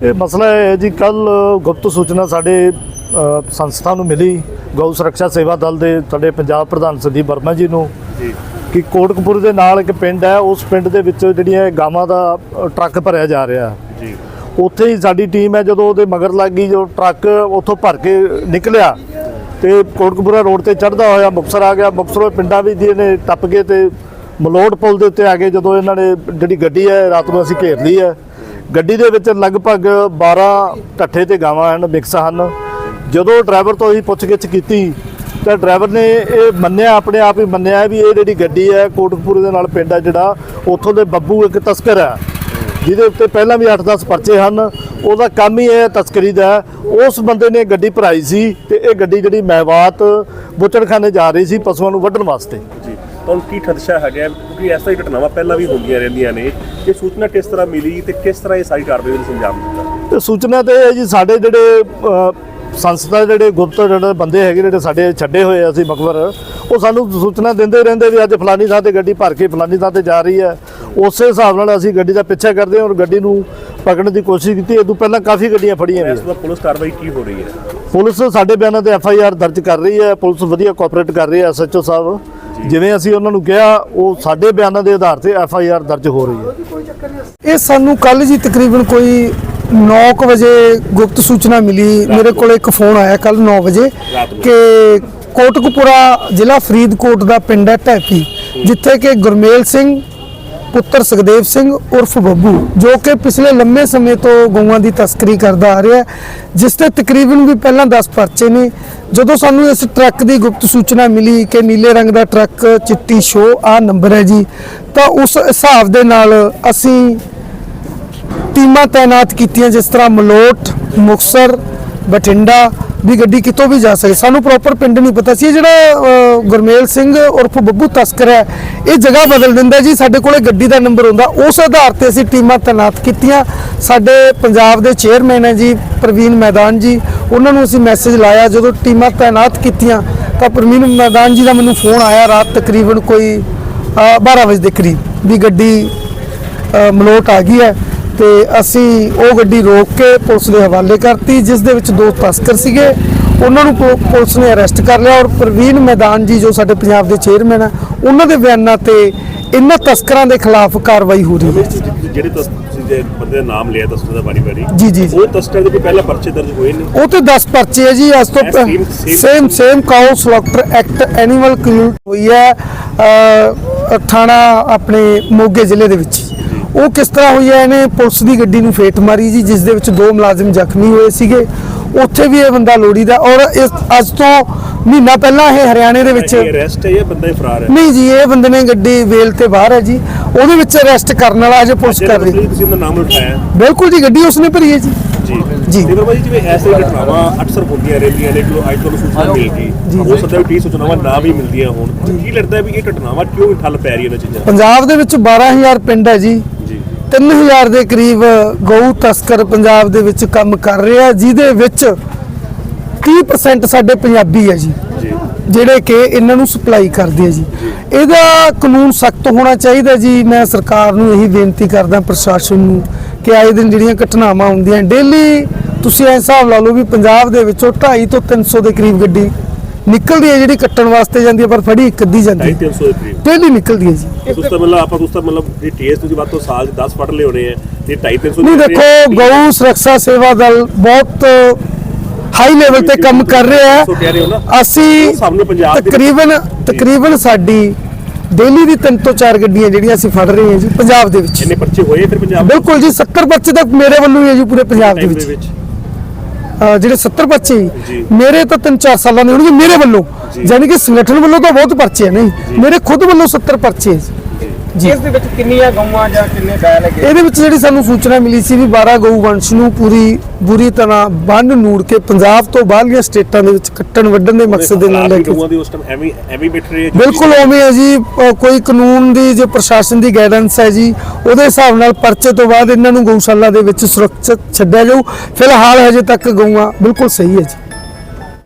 ਇਹ ਮਸਲਾ ਇਹ ਹੈ ਜੀ ਕੱਲ ਗੁਪਤ ਸੂਚਨਾ ਸਾਡੇ ਸੰਸਥਾ ਨੂੰ ਮਿਲੀ ਗਊ ਸੁਰੱਖਿਆ ਸੇਵਾ ਦਲ ਦੇ ਸਾਡੇ ਪੰਜਾਬ ਪ੍ਰਧਾਨ ਸੰਦੀਪ ਵਰਮਾ ਜੀ ਨੂੰ ਕਿ ਕੋਟਕਪੁਰ ਦੇ ਨਾਲ ਇੱਕ ਪਿੰਡ ਹੈ ਉਸ ਪਿੰਡ ਦੇ ਵਿੱਚ ਜਿਹੜੀਆਂ ਗਾਵਾਂ ਦਾ ਟਰੱਕ ਭਰਿਆ ਜਾ ਰਿਹਾ। ਜੀ। ਉੱਥੇ ਹੀ ਸਾਡੀ ਟੀਮ ਹੈ ਜਦੋਂ ਉਹਦੇ ਮਗਰ ਲੱਗ ਗਈ ਜੋ ਟਰੱਕ ਉੱਥੋਂ ਭਰ ਕੇ ਨਿਕਲਿਆ ਤੇ ਕੋਟਕਪੁਰਾ ਰੋਡ ਤੇ ਚੜਦਾ ਹੋਇਆ ਮੁਕਸਰ ਆ ਗਿਆ ਮੁਕਸਰੋਂ ਪਿੰਡਾਂ ਵੀ ਦੀ ਨੇ ਟੱਪ ਕੇ ਤੇ ਮਲੋਟ ਪੁਲ ਦੇ ਉੱਤੇ ਆ ਗਏ ਜਦੋਂ ਇਹਨਾਂ ਨੇ ਜਿਹੜੀ ਗੱਡੀ ਹੈ ਰਾਤ ਨੂੰ ਅਸੀਂ ਘੇਰ ਲਈ ਹੈ ਗੱਡੀ ਦੇ ਵਿੱਚ ਲਗਭਗ 12 ਢੱਠੇ ਤੇ ਗਾਵਾਂ ਹਨ ਮਿਕਸ ਹਨ। ਜਦੋਂ ਡਰਾਈਵਰ ਤੋਂ ਅਸੀਂ ਪੁੱਛਗਿੱਛ ਕੀਤੀ, ਤਾਂ ਡਰਾਈਵਰ ਨੇ ਇਹ ਮੰਨਿਆ, ਆਪਣੇ ਆਪ ਹੀ ਮੰਨਿਆ ਵੀ ਇਹ ਜਿਹੜੀ ਗੱਡੀ ਹੈ, ਕੋਟਕਪੂਰੇ ਦੇ ਨਾਲ ਪਿੰਡ ਹੈ ਜਿਹੜਾ, ਉੱਥੋਂ ਦੇ ਬੱਬੂ ਇੱਕ ਤਸਕਰ ਹੈ, ਜਿਹਦੇ ਉੱਤੇ ਪਹਿਲਾਂ ਵੀ 8-10 ਪਰਚੇ ਹਨ। ਉਹਦਾ ਕੰਮ ਹੀ ਇਹ ਤਸਕਰੀ ਦਾ ਉਸ ਬੰਦੇ ਨੇ ਗੱਡੀ ਭਰਾਈ ਸੀ ਤੇ ਇਹ ਗੱਡੀ ਜਿਹੜੀ ਮੈਵਾਤ ਬੁੱਚੜਖਾਨੇ ਜਾ ਰਹੀ ਸੀ ਪਸ਼ੂਆਂ ਨੂੰ ਵੱਢਣ ਵਾਸਤੇ। ਜੀ। ਤੁਹਾਨੂੰ ਕੀ ਖਦਸ਼ਾ ਹੈਗਾ? ਕਿਉਂਕਿ ਐਸਾ ਹੀ ਘਟਨਾਵਾਂ ਪਹਿਲਾਂ ਵੀ ਹੁੰਦੀਆਂ ਰਹਿੰਦੀਆਂ ਨੇ। ਇਹ ਸੂਚਨਾ ਕਿਸ ਤਰ੍ਹਾਂ ਮਿਲੀ ਤੇ ਕਿਸ ਤਰ੍ਹਾਂ ਇਹ ਸਾਰੀ ਕਾਰਵਾਈ ਨੂੰ ਅੰਜਾਮ ਦਿੱਤਾ? ਤੇ ਸੂਚਨਾ ਤੇ ਇਹ ਹੈ ਜੀ ਸਾਡੇ ਜਿਹੜੇ ਸੰਸਥਾ ਜਿਹੜੇ ਗੁਪਤ ਜਿਹੜੇ ਬੰਦੇ ਹੈਗੇ ਜਿਹੜੇ ਸਾਡੇ ਛੱਡੇ ਹੋਏ ਅਸੀਂ ਮਕਬਰ ਉਹ ਸਾਨੂੰ ਸੂਚਨਾ ਦਿੰਦੇ ਰਹਿੰਦੇ ਵੀ ਅੱਜ ਫਲਾਨੀ ਥਾਂ ਤੇ ਗੱਡੀ ਭਰ ਕੇ ਫਲਾਨੀ ਥਾਂ ਤੇ ਜਾ ਰਹੀ ਹੈ। ਉਸੇ ਹਿਸਾਬ ਨਾਲ ਅਸੀਂ ਗੱਡੀ ਦਾ ਪਿੱਛਾ ਕਰਦੇ ਹਾਂ ਔਰ ਗੱਡੀ ਨੂੰ ਪਕੜਨ ਦੀ ਕੋਸ਼ਿਸ਼ ਕੀਤੀ। ਇਹ ਤੋਂ ਪਹਿਲਾਂ ਕਾਫੀ ਗੱਡੀਆਂ ਫੜੀਆਂ ਇਸ ਵੀ ਦਾ ਪੁਲਿਸ ਕਾਰਵਾਈ ਕੀ ਹੋ ਰਹੀ ਹੈ? ਪੁਲਿਸ ਸਾਡੇ ਬਿਆਨਾਂ ਤੇ ਐਫ ਆਈ ਆਰ ਦਰਜ ਕਰ ਰਹੀ ਹੈ। ਪੁਲਿਸ ਵਧੀਆ ਕੋਆਪਰੇਟ ਕਰ ਰਹੀ ਹੈ ਐਸਐਚਓ ਸਾਹਿਬ। ਜਿਵੇਂ ਅਸੀਂ ਉਹਨਾਂ ਨੂੰ ਕਿਹਾ, ਉਹ ਸਾਡੇ ਬਿਆਨਾਂ ਦੇ ਆਧਾਰ ਤੇ ਐਫ ਆਈ ਆਰ ਦਰਜ ਹੋ ਰਹੀ ਹੈ। ਇਹ ਸਾਨੂੰ ਕੱਲ ਜੀ ਤਕਰੀਬਨ ਕੋਈ 9 ਵਜੇ ਗੁਪਤ ਸੂਚਨਾ ਮਿਲੀ। ਮੇਰੇ ਕੋਲ ਇੱਕ ਫੋਨ ਆਇਆ ਕੱਲ 9 ਵਜੇ ਕਿ ਕੋਟਕਪੂਰਾ ਜ਼ਿਲ੍ਹਾ ਫਰੀਦਕੋਟ ਦਾ ਪਿੰਡ ਹੈ ਟੈਪੀ ਜਿੱਥੇ ਕਿ ਗੁਰਮੇਲ ਸਿੰਘ ਪੁੱਤਰ ਸੁਖਦੇਵ ਸਿੰਘ ਉਰਫ ਬੱਬੂ, ਜੋ ਕਿ ਪਿਛਲੇ ਲੰਮੇ ਸਮੇਂ ਤੋਂ ਗਊਆਂ ਦੀ ਤਸਕਰੀ ਕਰਦਾ ਆ ਰਿਹਾ ਜਿਸ ਤੇ ਤਕਰੀਬਨ ਵੀ ਪਹਿਲਾਂ 10 ਪਰਚੇ ਨੇ। ਜਦੋਂ ਸਾਨੂੰ ਇਸ ਟਰੱਕ ਦੀ ਗੁਪਤ ਸੂਚਨਾ ਮਿਲੀ ਕਿ ਨੀਲੇ ਰੰਗ ਦਾ ਟਰੱਕ ਚਿੱਟੀ ਸ਼ੋ ਆ ਨੰਬਰ ਹੈ ਜੀ, ਤਾਂ ਉਸ ਹਿਸਾਬ ਦੇ ਨਾਲ ਅਸੀਂ ਟੀਮਾਂ ਤਾਇਨਾਤ ਕੀਤੀਆਂ, ਜਿਸ ਤਰ੍ਹਾਂ ਮਲੋਟ, ਮੁਕਸਰ ਬਠਿੰਡਾ ਵੀ ਗੱਡੀ ਕਿਤੋਂ ਵੀ ਜਾ ਸਕੇ। ਸਾਨੂੰ ਪ੍ਰੋਪਰ ਪਿੰਡ ਨਹੀਂ ਪਤਾ ਸੀ। ਇਹ ਜਿਹੜਾ ਗੁਰਮੇਲ ਸਿੰਘ ਉਰਫ ਬੱਬੂ ਤਸਕਰ ਹੈ ਇਹ ਜਗ੍ਹਾ ਬਦਲ ਦਿੰਦਾ ਜੀ। ਸਾਡੇ ਕੋਲੇ ਗੱਡੀ ਦਾ ਨੰਬਰ ਹੁੰਦਾ। ਉਸ ਆਧਾਰ ਤੇ ਅਸੀਂ ਟੀਮਾਂ ਤਾਇਨਾਤ ਕੀਤੀਆਂ। ਸਾਡੇ ਪੰਜਾਬ ਦੇ ਚੇਅਰਮੈਨ ਹੈ ਜੀ ਪ੍ਰਵੀਨ ਮੈਦਾਨ ਜੀ। ਉਹਨਾਂ ਨੂੰ ਅਸੀਂ ਮੈਸੇਜ ਲਾਇਆ। ਜਦੋਂ ਟੀਮਾਂ ਤਾਇਨਾਤ ਕੀਤੀਆਂ ਤਾਂ ਪ੍ਰਵੀਨ ਮੈਦਾਨ ਜੀ ਦਾ ਮੈਨੂੰ ਫੋਨ ਆਇਆ ਰਾਤ ਤਕਰੀਬਨ ਕੋਈ ਅ, 12 ਵਜੇ ਦੇ ਕਰੀਬ ਵੀ ਗੱਡੀ ਮਲੋਟ ਆ ਗਈ ਹੈ। ਤੇ ਅਸੀਂ ਉਹ ਗੱਡੀ ਰੋਕ ਕੇ ਪੁਲਿਸ ਦੇ ਹਵਾਲੇ ਕਰਤੀ ਜਿਸ ਦੇ ਵਿੱਚ ਦੋ ਤਸਕਰ ਸੀਗੇ। ਉਹਨਾਂ ਨੂੰ ਪੁਲਿਸ ਨੇ ਅਰੈਸਟ ਕਰ ਲਿਆ ਔਰ ਪ੍ਰਵੀਨ ਮੈਦਾਨ ਜੀ ਜੋ ਸਾਡੇ ਪੰਜਾਬ ਦੇ ਚੇਅਰਮੈਨ ਆ ਉਹਨਾਂ ਦੇ ਬਿਆਨਾਂ ਤੇ ਇਹਨਾਂ ਤਸਕਰਾਂ ਦੇ ਖਿਲਾਫ ਕਾਰਵਾਈ ਹੋ ਰਹੀ ਹੈ। ਜਿਹੜੇ ਤਸ- ਬੰਦੇ ਦਾ ਨਾਮ ਲਿਆ ਤਸਕਰ ਦਾ ਵਾਰੀ ਵਾਰੀ ਜੀ, ਜੀ। ਉਹ ਤਸਕਰ ਦੇ ਕੋਈ ਪਹਿਲਾਂ ਪਰਚੇ ਦਰਜ ਹੋਏ ਨੇ? ਉਹ ਤੇ 10 ਪਰਚੇ ਹੈ ਜੀ ਅੱਜ ਤੋਂ ਸੇਮ ਸੇਮ ਸਲੌਕਟਰ ਐਕਟ ਐਨੀਮਲ ਕਲੂਟ ਹੋਈ ਹੈ ਥਾਣਾ ਆਪਣੇ ਮੋਗੇ ਜ਼ਿਲ੍ਹੇ ਦੇ ਵਿੱਚ। ਉਹ ਕਿਸ ਤਰ੍ਹਾਂ ਹੋਈ ਹੈ? ਇਹਨੇ ਪੁਲਿਸ ਦੀ ਗੱਡੀ ਨੂੰ ਫੇਟ ਮਾਰੀ ਜੀ ਜਿਸ ਦੇ ਵਿੱਚ ਦੋ ਮੁਲਾਜ਼ਮ ਜ਼ਖਮੀ ਹੋਏ ਸੀਗੇ। ਉੱਥੇ ਵੀ ਇਹ ਬੰਦਾ ਲੋੜੀ ਦਾ ਔਰ ਇਸ ਅੱਜ ਤੋਂ ਮਹੀਨਾ ਪਹਿਲਾਂ ਇਹ ਹਰਿਆਣੇ ਦੇ ਵਿੱਚ ਇਹ ਅਰੈਸਟ ਹੈ ਜਾਂ ਬੰਦਾ ਹੀ ਫਰਾਰ ਹੈ। ਨਹੀਂ ਜੀ ਇਹ ਬੰਦੇ ਨੇ ਗੱਡੀ ਵੇਲ ਤੇ ਬਾਹਰ ਹੈ ਜੀ। ਉਹਦੇ ਵਿੱਚ ਅਰੈਸਟ ਕਰਨ ਵਾਲਾ ਅਜੇ ਪੁਲਿਸ ਕਰ ਰਹੀ ਤੁਸੀਂ ਤੁਸੀਂ ਉਹਦਾ ਨਾਮ ਉਠਾਇਆ ਬਿਲਕੁਲ ਜੀ ਗੱਡੀ ਉਸਨੇ ਭਰੀ ਹੈ ਜੀ। ਜੀ। ਜੀ। ਤੇ ਬਾਬਾ ਜੀ ਜਿਵੇਂ ਐਸੇ ਘਟਨਾਵਾਂ ਅਕਸਰ ਹੁੰਦੀਆਂ ਰਹਿੰਦੀਆਂ ਨੇ ਜਦੋਂ ਅੱਜ ਤੁਹਾਨੂੰ ਸੂਚਨਾ ਮਿਲ ਗਈ ਹੋ ਸਕਦਾ ਵੀ ਸੂਚਨਾਵਾਂ ਨਾ ਵੀ ਮਿਲਦੀਆਂ ਹੋਣ। ਕੀ ਲੱਗਦਾ ਵੀ ਇਹ ਘਟਨਾਵਾਂ ਕਿਉਂ ਠੱਲ ਪੈ ਰਹੀ ਇਹਨਾਂ ਚੀਜ਼ਾਂ? ਪੰਜਾਬ ਦੇ ਵਿੱਚ 12000 ਪਿੰਡ ਹੈ ਜੀ ਜੀ। 3000 ਦੇ ਕਰੀਬ ਗਊ ਤਸਕਰ ਪੰਜਾਬ ਦੇ ਵਿੱਚ ਕੰਮ ਕਰ ਰਿਹਾ ਜਿਹਦੇ ਵਿੱਚ 30% ਸਾਡੇ ਪੰਜਾਬੀ ਹੈ ਜੀ। ਜਿਹੜੇ ਕਿ ਇਹਨਾਂ ਨੂੰ ਸਪਲਾਈ ਕਰਦੇ ਆ ਜੀ। ਇਹਦਾ ਕਾਨੂੰਨ ਸਖਤ ਹੋਣਾ ਚਾਹੀਦਾ ਜੀ। ਮੈਂ ਸਰਕਾਰ ਨੂੰ ਇਹੀ ਬੇਨਤੀ ਕਰਦਾ ਪ੍ਰਸ਼ਾਸਨ ਨੂੰ ਕਿ ਆਏ ਦਿਨ ਜਿਹੜੀਆਂ ਘਟਨਾਵਾਂ ਹੁੰਦੀਆਂ ਡੇਲੀ ਤੁਸੀਂ ਇਹ ਹਿਸਾਬ ਲਾ ਲਓ ਵੀ ਪੰਜਾਬ ਦੇ ਵਿੱਚੋਂ 250 ਤੋਂ 300 ਦੇ ਕਰੀਬ ਗੱਡੀ ਨਿਕਲਦੀ ਹੈ ਜਿਹੜੀ ਕੱਟਣ ਵਾਸਤੇ ਜਾਂਦੀ ਹੈ ਪਰ ਫੜੀ ਇੱਕ ਅੱਧੀ ਜਾਂਦੀ ਹੈ। 350 ਦੇ। ਕਰੀਬ ਡੇਲੀ ਨਿਕਲਦੀ ਹੈ ਜੀ। ਤੁਸੀਂ ਤਾਂ ਮਤਲਬ ਆਪਾਂ ਤੁਸੀਂ ਤਾਂ ਮਤਲਬ ਜੇ ਟੀਐਸ ਤੁਸੀਂ ਵੱਧ ਤੋਂ ਸਾਲ 'ਚ 10 ਫੜ ਲਏ ਹੋਣੇ ਆ ਤੇ 250 ਨਹੀਂ ਦੇਖੋ ਗਊ ਸੁਰੱਖਿਆ ਸੇਵਾ ਦਲ ਬਹੁਤ ਹਾਈ ਲੈਵਲ ਤੇ ਕੰਮ ਕਰ ਰਿਹਾ ਹੋ। ਅਸੀਂ ਤਕਰੀਬਨ ਤਕਰੀਬਨ ਸਾਡੀ ਡੇਲੀ ਦੀ ਤਿੰਨ ਤੋਂ ਚਾਰ ਗੱਡੀਆਂ ਜਿਹੜੀਆਂ ਅਸੀਂ ਫੜ ਰਹੇ ਹਾਂ ਜੀ ਪੰਜਾਬ ਦੇ ਵਿੱਚ। ਜਿੰਨੇ ਪਰਚੇ ਹੋਏ ਫਿਰ ਪੰਜਾਬ ਬਿਲਕੁਲ ਜੀ 70 ਬੱਚੇ ਤਾਂ ਮੇਰੇ ਵੱਲੋਂ ਹੀ ਹੈ ਜੀ ਪੂਰੇ ਪੰਜਾਬ ਦੇ ਵਿੱਚ। ਜਿਹੜੇ 70 ਬੱਚੇ ਜੀ। ਮੇਰੇ ਤਾਂ 3-4 ਸਾਲਾਂ ਦੇ ਹੋਣਗੇ ਮੇਰੇ ਵੱਲੋਂ। ਯਾਨੀ ਕਿ ਸੰਗਠਨ ਵੱਲੋਂ ਤਾਂ ਬਹੁਤ ਪਰਚੇ ਨਹੀਂ? ਮੇਰੇ ਖੁਦ ਵੱਲੋਂ 70 ਪਰਚੇ ਇਸ ਦੇ ਵਿੱਚ ਕਿੰਨੀਆਂ ਗਊਆਂ ਜਾਂ ਕਿੰਨੇ ਬੈਲ ਹੈਗੇ? ਇਹਦੇ ਵਿੱਚ ਜਿਹੜੀ ਸਾਨੂੰ ਸੂਚਨਾ ਮਿਲੀ ਸੀ ਵੀ 12 ਗਊ ਵੰਸ਼ ਨੂੰ ਪੂਰੀ ਬੁਰੀ ਤਰ੍ਹਾਂ ਬੰਨ ਨੂੜ ਕੇ ਪੰਜਾਬ ਤੋਂ ਬਾਹਰਲੀਆਂ ਸਟੇਟਾਂ ਦੇ ਵਿੱਚ ਕੱਟਣ ਵੱਢਣ ਦੇ ਮਕਸਦ ਦੇ ਨਾਲ ਲੈ ਕੇ। ਗਊਆਂ ਦੀ ਉਸ ਟਾਈਮ ਐਵੇਂ ਐਵੇਂ ਬਿਠ ਰਹੇ ਬਿਲਕੁਲ ਉਵੇਂ ਹੈ ਜੀ। ਕੋਈ ਕਾਨੂੰਨ ਦੀ ਜੋ ਪ੍ਰਸ਼ਾਸਨ ਦੀ ਗਾਈਡੈਂਸ ਹੈ ਜੀ ਉਹਦੇ ਹਿਸਾਬ ਨਾਲ ਪਰਚੇ ਤੋਂ ਬਾਅਦ ਇਹਨਾਂ ਨੂੰ ਗਊਸ਼ਾਲਾ ਦੇ ਵਿੱਚ ਸੁਰੱਖਿਅਤ ਛੱਡਿਆ ਜਾਊ। ਫਿਲਹਾਲ ਹਜੇ ਤੱਕ ਗਊਆਂ ਬਿਲਕੁਲ ਸਹੀ ਹੈ ਜੀ।